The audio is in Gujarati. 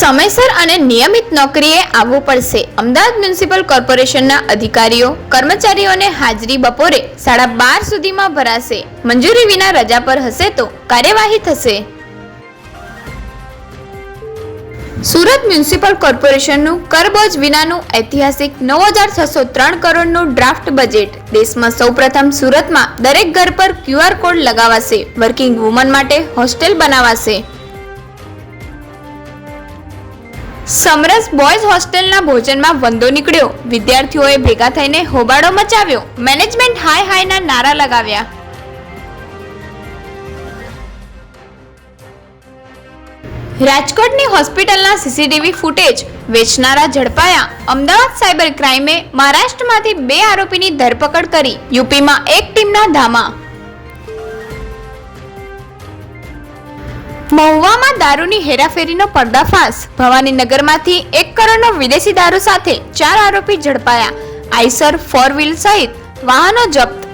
સમયસર અને નિયમિત નોકરીએ આવવું પડશે. અમદાવાદ મ્યુનિસિપલ કોર્પોરેશનના અધિકારીઓ, કર્મચારીઓને હાજરી બપોરે સાડા બાર સુધીમાં ભરાશે. મંજૂરી વિના રજા પર હશે તો કાર્યવાહી થશે. સુરત મ્યુનિસિપલ કોર્પોરેશનનું કરબોજ વિનાનું ઐતિહાસિક નવ હજાર છસો ત્રણ કરોડનું ડ્રાફ્ટ બજેટ. દેશમાં સૌપ્રથમ સુરતમાં દરેક ઘર પર ક્યુઆર કોડ લગાવાશે. વર્કિંગ વુમન માટે હોસ્ટેલ બનાવાશે. સમરસ બોયઝ હોસ્ટેલના ભોજનમાં વંદો નીકળ્યો. વિદ્યાર્થીઓએ ભેગા થઈને હોબાળો મચાવ્યો. મેનેજમેન્ટ હાય હાયના નારા લગાવ્યા. રાજકોટની હોસ્પિટલના સીસીટીવી ફૂટેજ વેચનારા ઝડપાયા. અમદાવાદ સાયબર ક્રાઇમે મહારાષ્ટ્રમાંથી બે આરોપીની ધરપકડ કરી. યુપીમાં એક ટીમના ધામા. મહુવામાં દારૂની હેરાફેરીનો પર્દાફાશ. ભવાનીનગરમાંથી એક કરોડનો વિદેશી દારૂ સાથે ચાર આરોપી ઝડપાયા. આઈસર ફોર વ્હીલ સહિત વાહનો જપ્ત.